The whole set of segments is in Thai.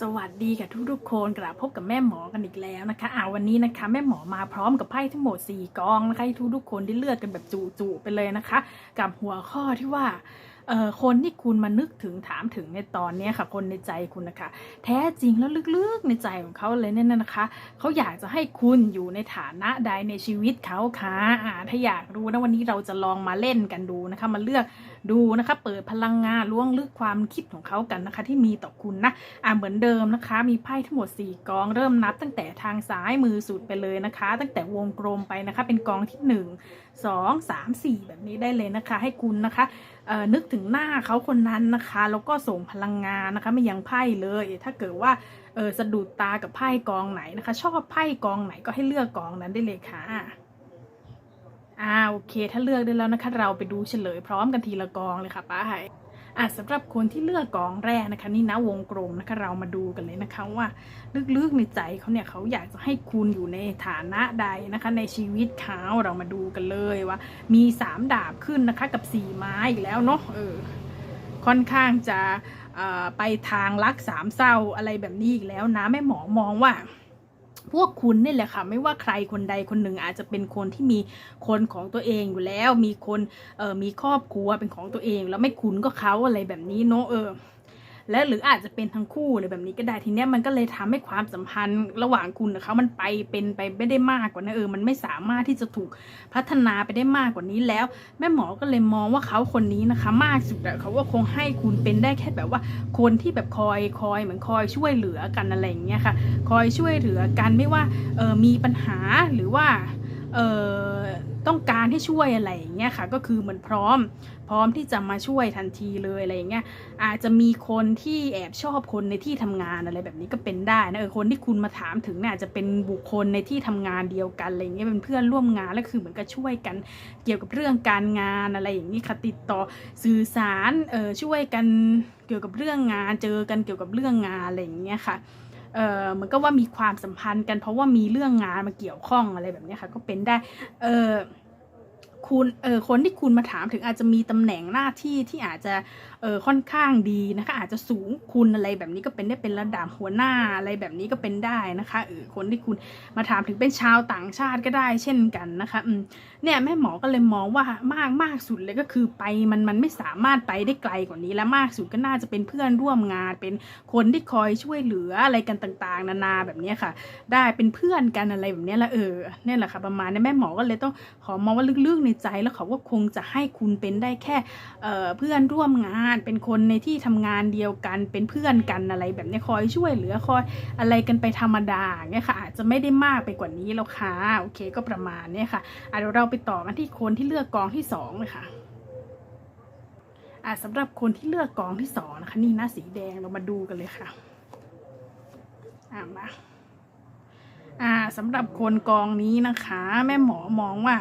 สวัสดีกับทุกทุกๆคนกลับพบกับแม่หมอกันอีกแล้วนะคะอ่าวันนี้นะคะ แม่หมอมาพร้อมกับไพ่ทั้งหมด 4กองนะคะให้ทุกทุกๆคนได้เลือกกันแบบจุๆไปเลยนะคะ กับหัวข้อที่ว่าเอ่อคนที่คุณมานึกถึงถามถึงในตอนนี้ค่ะ คนในใจคุณนะคะ แท้จริงแล้วลึกๆในใจของเขาเลยเนี่ยนะคะเขาอยากจะให้คุณอยู่ในฐานะใดในชีวิตเขาค่ะอ่าถ้าอยากรู้นะวันนี้เราจะลองมาเล่นกันดูนะคะ มาเลือก ดูนะคะ เปิดพลังงานล้วงลึกความคิดของเขากันนะคะ ที่มีต่อคุณนะอ่าเหมือนเดิมนะคะ มีไพ่ทั้งหมด 4 กอง เริ่มนับตั้งแต่ทางซ้ายมือสุดไปเลยนะคะ ตั้งแต่วงกลมไปนะคะ เป็นกองที่ 1 2 3 4 แบบนี้ได้เลยนะคะ ให้คุณนะคะนึกถึงหน้าเขาคนนั้นนะคะแล้วก็ส่งพลังงานนะคะไม่ยังไพ่เลย ถ้าเกิดว่าสะดุดตากับไพ่กองไหนนะคะ ชอบไพ่กองไหนก็ให้เลือกกองนั้นได้เลยค่ะ อ่าโอเค ถ้าเลือกได้แล้วนะคะ เราไปดูเฉลยพร้อมกันทีละกองเลยค่ะป้าไห่อะสำหรับคนที่เลือกกองแรกนะคะ นี่นะวงกลมนะคะ เรามาดูกันเลยนะคะว่าลึกๆในใจเขาเนี่ยเขาอยากจะให้คุณอยู่ในฐานะใดนะคะ ในชีวิตเขาเรามาดูกันเลยว่า มีสามดาบขึ้นนะคะ กับสี่ไม้อีกแล้วเนาะเออค่อนข้างจะอ่อไปทางรักสามเศร้าอะไรแบบนี้อีกแล้วนะแม่หมอมองว่า พวกคุณนี่แหละค่ะ ไม่ว่าใครคนใดคนหนึ่งอาจจะเป็นคนที่มีคนของตัวเองอยู่แล้ว มีคนเอ่อมีครอบครัวเป็นของตัวเอง แล้วไม่คุณก็เขาอะไรแบบนี้เนาะเออ และหรืออาจจะเป็นทั้งคู่อะไรแบบนี้ก็ได้ทีเนี้ยมันก็เลยทำให้ความสัมพันธ์ระหว่างคุณกับเขามันไปเป็นไปไม่ได้มากกว่านั้นเออมันไม่สามารถที่จะถูกพัฒนาไปได้มากกว่านี้แล้ว แม่หมอก็เลยมองว่าเขาคนนี้นะคะ มากสุดอะเขาว่าคงให้คุณเป็นได้แค่แบบว่าคนที่แบบคอยคอยเหมือนคอยช่วยเหลือกันอะไรอย่างเงี้ยค่ะ คอยช่วยเหลือกันไม่ว่าเออมีปัญหาหรือว่า ต้องการให้ช่วยอะไรอย่างเงี้ยค่ะ ก็คือเหมือนพร้อม พร้อมที่จะมาช่วยทันทีเลยอะไรอย่างเงี้ยอาจจะมีคนที่แอบชอบคนในที่ทำงานอะไรแบบนี้ก็เป็นได้นะเออคนที่คุณมาถามถึงเนี่ยอาจะเป็นบุคคลในที่ทำงานเดียวกันอะไรอย่างเงี้ยเป็นเพื่อนร่วมงานแล้วคือเหมือนกับช่วยกันเกี่ยวกับเรื่องการงานอะไรอย่างนี้ค่ะติดต่อสื่อสารเออช่วยกันเกี่ยวกับเรื่องงานเจอกันเกี่ยวกับเรื่องงานอะไรอย่างเงี้ยค่ะ เออเหมันก็ว่ามีความสัมพันธ์กันเพราะว่ามีเรื่องงานมาเกี่ยวข้องอะไรแบบนี้ค่ะ ก็เป็นได้ เออคุณเออคนที่คุณมาถามถึงอาจจะมีตำแหน่งหน้าที่ที่อาจจะเออค่อนข้างดีนะคะ อาจจะสูงคุณอะไรแบบนี้ก็เป็นได้เป็นระดับหัวหน้าอะไรแบบนี้ก็เป็นได้นะคะเออคนที่คุณมาถามถึงเป็นชาวต่างชาติก็ได้เช่นกันนะคะอืมเนี่ยแม่หมอก็เลยมองว่ามากมากสุดเลยก็คือไปมันมันไม่สามารถไปได้ไกลกว่านี้และมากสุดก็น่าจะเป็นเพื่อนร่วมงานเป็นคนที่คอยช่วยเหลืออะไรกันต่างๆ นานาแบบนี้ค่ะ ได้เป็นเพื่อนกันอะไรแบบนี้ละเออเนี่ยแหละค่ะประมาณนี้แม่หมอก็เลยต้องขอมองว่าลึกๆในใจแล้วเขาก็คงจะให้คุณเป็นได้แค่เออเพื่อนร่วมงานเป็นคนในที่ทำงานเดียวกันเป็นเพื่อนกันอะไรแบบนี้คอยช่วยเหลือคอยอะไรกันไปธรรมดาเนี่ยค่ะอาจจะไม่ได้มากไปกว่านี้แล้วค่ะโอเคก็ประมาณเนี้ยค่ะอะเดี๋ยวเราไปต่อกันที่คนที่เลือกกองที่สองเลยค่ะอะสำหรับคนที่เลือกกองที่สองนะคะนี่หน้าสีแดงเรามาดูกันเลยค่ะอะมาอ่าสำหรับคนกองนี้นะคะ แม่หมอมองว่า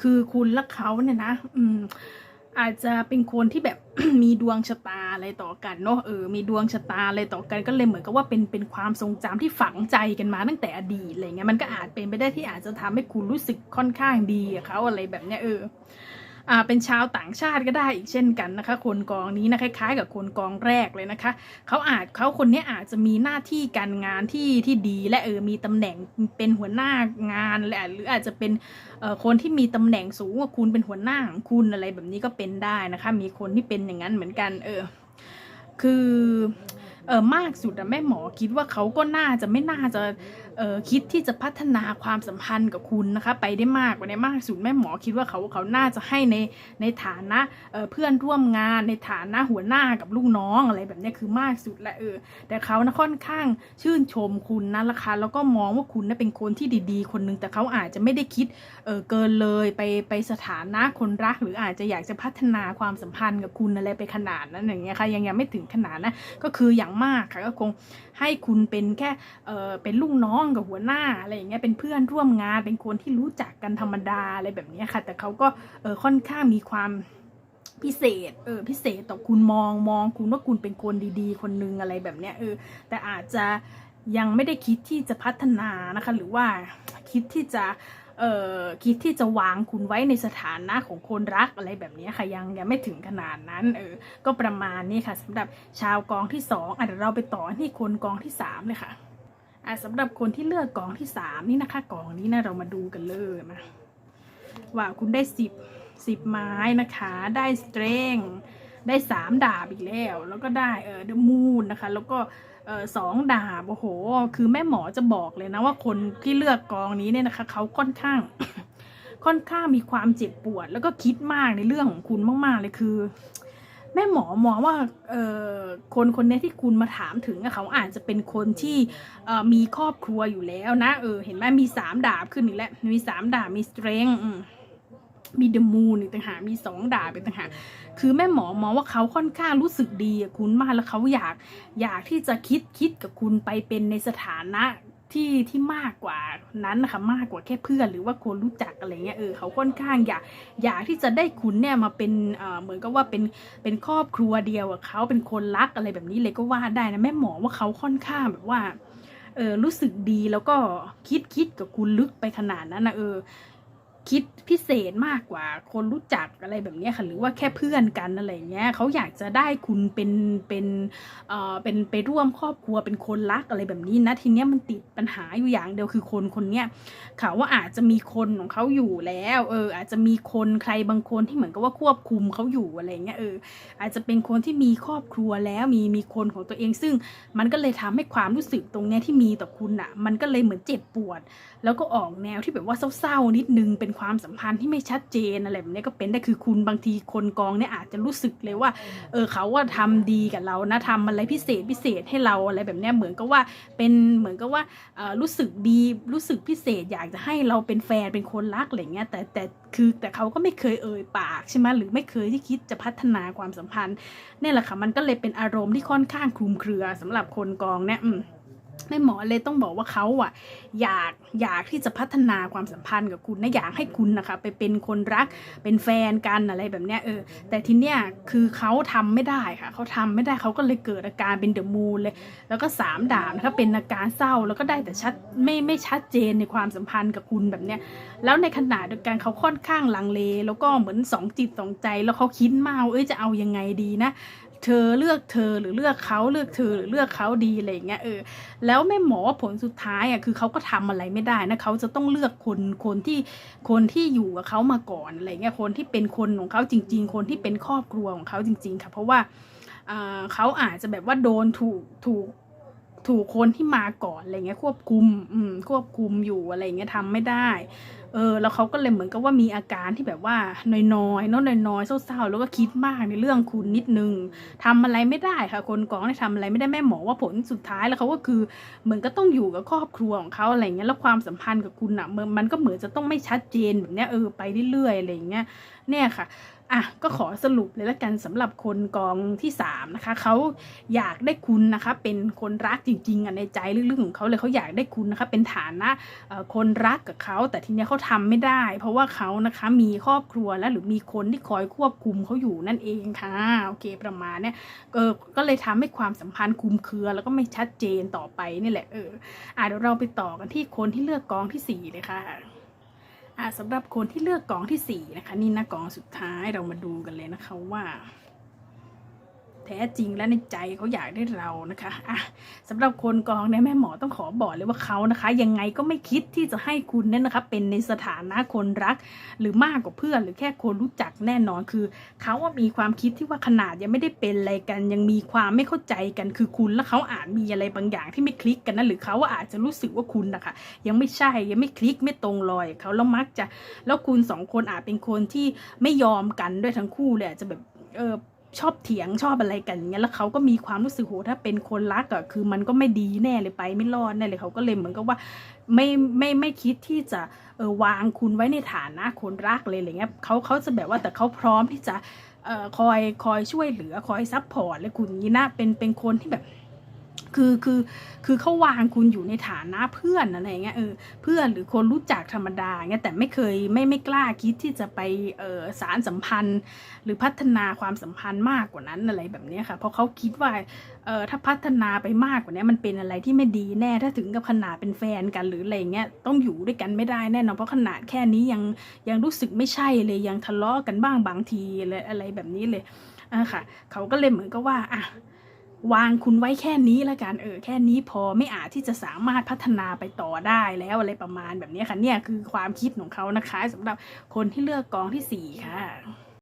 คือคุณและเขาเนี่ยนะ อืม อาจจะเป็นคนที่แบบมีดวงชะตาอะไรต่อกันเนาะเออมีดวงชะตาอะไรต่อกันก็เลยเหมือนกับว่าเป็นเป็นความทรงจำที่ฝังใจกันมาตั้งแต่อดีตอะไรเงี้ยมันก็อาจเป็นไปได้ที่อาจจะทำให้คุณรู้สึกค่อนข้างดีกับเขาอะไรแบบเนี้ยเออ เป็นชาวต่างชาติก็ได้อีกเช่นกันนะคะ คนกองนี้นะคล้ายๆ กับคนกองแรกเลยนะคะเขาอาจเขาคนนี้อาจจะมีหน้าที่การงานที่ที่ดีและเออมีตำแหน่งเป็นหัวหน้างานแหละหรืออาจจะเป็นเอ่อคนที่มีตำแหน่งสูงกว่าคุณเป็นหัวหน้าของคุณอะไรแบบนี้ก็เป็นได้นะคะ มีคนที่เป็นอย่างนั้นเหมือนกัน เออ คือเออมากสุดอะแม่หมอคิดว่าเขาก็น่าจะไม่น่าจะคิดที่จะพัฒนาความสัมพันธ์กับคุณนะคะ ไปได้มากกว่านี้มากสุดแม่หมอคิดว่าเขาเขาน่าจะให้ในในฐานะเออเพื่อนร่วมงานในฐานะหัวหน้ากับลูกน้องอะไรแบบนี้คือมากสุดและเออ แต่เขานะค่อนข้างชื่นชมคุณนะราคาแล้วก็มองว่าคุณนะเป็นคนที่ดีๆ คนนึงแต่เขาอาจจะไม่ได้คิดเออเกินเลยไปไปสถานะคนรัก หรืออาจจะอยากจะพัฒนาความสัมพันธ์กับคุณอะไรไปขนาดนั้นอย่างเงี้ยค่ะยังยังไม่ถึงขนาดนะก็คืออย่างมากค่ะก็คงให้คุณเป็นแค่เออเป็นลูกน้องกับหัวหน้าอะไรอย่างเงี้ยเป็นเพื่อนร่วมงาน เป็นคนที่รู้จักกันธรรมดาอะไรแบบนี้ค่ะ แต่เขาก็เออค่อนข้างมีความพิเศษ เออ พิเศษต่อคุณมองมองคุณว่าคุณเป็นคนดีๆ คนนึงอะไรแบบเนี้ย เออ แต่อาจจะยังไม่ได้คิดที่จะพัฒนานะคะ หรือว่าคิดที่จะเอ่อคิดที่จะวางคุณไว้ในสถานะของคนรักอะไรแบบนี้ค่ะยังยังไม่ถึงขนาดนั้นเออก็ประมาณนี้ค่ะสำหรับชาวกองที่สองอะเดี๋ยวเราไปต่อที่คนกองที่สามเลยค่ะ อะสำหรับคนที่เลือกกล่องที่สามนี่นะคะกล่องนี้นะเรามาดูกันเลยมาว่าคุณได้สิบสิบไม้นะคะ ได้สเตรงได้สามดาบอีกแล้ว แล้วก็ได้เออเดมูนนะคะ แล้วก็เออสองดาบโอ้โห คือแม่หมอจะบอกเลยนะว่าคนที่เลือกกองนี้เนี่ยนะคะเขาค่อนข้าง ค่อนข้างมีความเจ็บปวด แล้วก็คิดมากในเรื่องของคุณมากๆเลยคือ แม่หมอมองว่าคนคนนี้ที่คุณมาถามถึงเขาอาจจะเป็นคนที่มีครอบครัวอยู่แล้วนะเออเห็นไหมมีสามดาบขึ้นอีกแล้วมีสามดาบมีสเตรงมีเดมูนอีกต่างหากมีสองดาบเป็นต่างหากคือแม่หมอมองว่าเขาค่อนข้างรู้สึกดีคุณมากแล้วเขาอยากอยากที่จะคิดคิดกับคุณไปเป็นในสถานะ ที่ที่มากกว่านั้นนะคะมากกว่าแค่เพื่อนหรือว่าคนรู้จักอะไรเงี้ยเออเขาค่อนข้างอยากอยากที่จะได้คุณเนี่ยมาเป็นเออเหมือนกับว่าเป็นเป็นครอบครัวเดียวเขาเป็นคนรักอะไรแบบนี้เลยก็ว่าได้นะแม่หมอว่าเขาค่อนข้างแบบว่าเออรู้สึกดีแล้วก็คิดคิดกับคุณลึกไปขนาดนั้นนะเออ คิดพิเศษมากกว่า คนรู้จักอะไรแบบนี้ค่ะหรือว่าแค่เพื่อนกันอะไรเงี้ยเขาอยากจะได้คุณเป็นเป็นเอ่อเป็นไปร่วมครอบครัวเป็นคนรักอะไรแบบนี้นะทีเนี้ยมันติดปัญหาอยู่อย่างเดียวคือคนคนเนี้ยเขาว่าอาจจะมีคนของเขาอยู่แล้วเอออาจจะมีคนใครบางคนที่เหมือนกับว่าควบคุมเขาอยู่อะไรเงี้ยเอออาจจะเป็นคนที่มีครอบครัวแล้วมีมีคนของตัวเองซึ่ง มันก็เลยทำให้ความรู้สึกตรงเนี้ยที่มีต่อคุณอะ่ะมันก็เลยเหมือนเจ็บปวด แล้วก็ออกแนวที่แบบว่าเศร้าๆนิดนึงเป็นความสัมพันธ์ที่ไม่ชัดเจนอะไรแบบนี้ก็เป็นได้คือคุณบางทีคนกองเนี่ยอาจจะรู้สึกเลยว่า เออเขาว่าทำดีกับเรานะทำอะไรพิเศษพิเศษให้เราอะไรแบบเนี้ยเหมือนกับว่าเป็นเหมือนกับว่าเออรู้สึกดีรู้สึกพิเศษอยากจะให้เราเป็นแฟนเป็นคนรักอะไรเงี้ยแต่แต่คือแต่เขาก็ไม่เคยเอ่ยปากใช่ไหมหรือไม่เคยที่คิดจะพัฒนาความสัมพันธ์เนี่ยแหละค่ะมันก็เลยเป็นอารมณ์ที่ค่อนข้างคลุมเครือสำหรับคนกองเนี่ยอืม แม่หมอเลยต้องบอกว่าเขาอะ อยากอยากที่จะพัฒนาความสัมพันธ์กับคุณนะอยากให้คุณนะคะ ไปเป็นคนรักเป็นแฟนกันอะไรแบบเนี้ยเออแต่ทีเนี้ยคือเขาทำไม่ได้ค่ะเขาทำไม่ได้เขาก็เลยเกิดอาการเป็นเดอะมูนเลย แล้วก็สามดาบนะคะเป็นอาการเศร้าแล้วก็ได้แต่ชัดไม่ไม่ชัดเจนในความสัมพันธ์กับคุณแบบเนี้ยแล้วในขณะเดียวกันเขาค่อนข้างลังเล แล้วก็เหมือนสองจิตสองใจแล้วเขาคิดมากเอ้ยจะเอายังไงดีนะ เธอเลือกเธอหรือเลือกเขาเลือกเธอหรือเลือกเขาดีอะไรอย่างเงี้ยเออแล้วแม่หมอผลสุดท้ายอะคือเขาก็ทำอะไรไม่ได้นะเขาจะต้องเลือกคนคนที่คนที่อยู่กับเขามาก่อนอะไรเงี้ยคนที่เป็นคนของเขาจริง ๆ คนที่เป็นครอบครัวของเขาจริง ๆ ค่ะ เพราะว่าอ่าเขาอาจจะแบบว่าโดนถูกถูก ถูกคนที่มาก่อนอะไรเงี้ยควบคุม อืม ควบคุมอยู่อะไรเงี้ยทำไม่ได้ เออ แล้วเขาก็เลยเหมือนกับว่ามีอาการที่แบบว่าน้อยๆเนาะน้อยๆเศร้าๆแล้วก็คิดมากในเรื่องคุณนิดนึงทำอะไรไม่ได้ค่ะ คนกองเนี่ยทำอะไรไม่ได้แม่หมอว่าผลสุดท้ายแล้วเขาก็คือเหมือนก็ต้องอยู่กับครอบครัวของเขาอะไรเงี้ยแล้วความสัมพันธ์กับคุณอะมันมันก็เหมือนจะต้องไม่ชัดเจนแบบเนี้ยเออไปเรื่อยๆอะไรเงี้ยเนี่ยค่ะ อะก็ขอสรุปเลยละกันสำหรับคนกองที่สามนะคะเขาอยากได้คุณนะคะเป็นคนรักจริงๆอะในใจลึกๆของเขาเลยเขาอยากได้คุณนะคะเป็นฐานะคนรักกับเขาแต่ทีเนี้ยเขาทำไม่ได้ เพราะว่าเขานะคะมีครอบครัวแล้วหรือมีคนที่คอยควบคุมเขาอยู่นั่นเองค่ะโอเคประมาณเนี้ยเออก็เลยทำให้ความสัมพันธ์คุมเครือแล้วก็ไม่ชัดเจนต่อไปนี่แหละเอออะเดี๋ยวเราไปต่อกันที่คนที่เลือกกองที่สี่เลยค่ะ สำหรับคนที่เลือกกองที่สี่นะคะนี่นะกองสุดท้ายเรามาดูกันเลยนะคะว่า แท้จริงและในใจเขาอยากได้เรานะคะอะสำหรับคนกองเนี่ยแม่หมอต้องขอบอกเลยว่าเขานะคะ ยังไงก็ไม่คิดที่จะให้คุณเนี่ยนะคะ เป็นในสถานะคนรัก หรือมากกว่าเพื่อนหรือแค่คนรู้จักแน่นอนคือเขาว่ามีความคิดที่ว่าขนาดยังไม่ได้เป็นอะไรกัน ยังมีความไม่เข้าใจกันคือคุณและเขาอาจมีอะไรบางอย่างที่ไม่คลิกกันนะหรือเขาว่าอาจจะรู้สึกว่าคุณนะคะยังไม่ใช่ยังไม่คลิกไม่ตรงรอยเขาแล้วมักจะแล้วคุณสองคนอาจเป็นคนที่ไม่ยอมกันด้วยทั้งคู่เลยอาจจะแบบเออ ชอบเถียงชอบอะไรกันอย่างเงี้ยแล้วเขาก็มีความรู้สึกโหถ้าเป็นคนรักอะคือมันก็ไม่ดีแน่เลยไปไม่รอดแน่เลยเขาก็เลยเหมือนกับว่าไม่ไม่ไม่คิดที่จะเออวางคุณไว้ในฐานะคนรักเลยอะไรเงี้ยเขาเขาจะแบบว่าแต่เขาพร้อมที่จะเอ่อคอยคอยช่วยเหลือคอยซัพพอร์ตเลยคุณนี่นะเป็นเป็นคนที่แบบ คือคือคือเขาวางคุณอยู่ในฐานะเพื่อนอะไรเงี้ยเออเพื่อนหรือคนรู้จักธรรมดาเงี้ยแต่ไม่เคยไม่ไม่กล้าคิดที่จะไปเออสารสัมพันธ์ หรือพัฒนาความสัมพันธ์มากกว่านั้นอะไรแบบนี้ค่ะเพราะเขาคิดว่าเออถ้าพัฒนาไปมากกว่านี้มันเป็นอะไรที่ไม่ดีแน่ถ้าถึงกับขนาดเป็นแฟนกันหรืออะไรเงี้ยต้องอยู่ด้วยกันไม่ได้แน่นอนเพราะขนาดแค่นี้ยังยังรู้สึกไม่ใช่เลยยังทะเลาะกันบ้างบางทีเลยอะไรแบบนี้เลยอะค่ะเขาก็เลยเหมือนกับว่าอะ วางคุณไว้แค่นี้แล้วกันเออแค่นี้พอไม่อาจที่จะสามารถพัฒนาไปต่อได้แล้วอะไรประมาณแบบนี้ค่ะเนี่ยคือความคิดของเขานะคะสำหรับคนที่เลือกกองที่สี่ค่ะ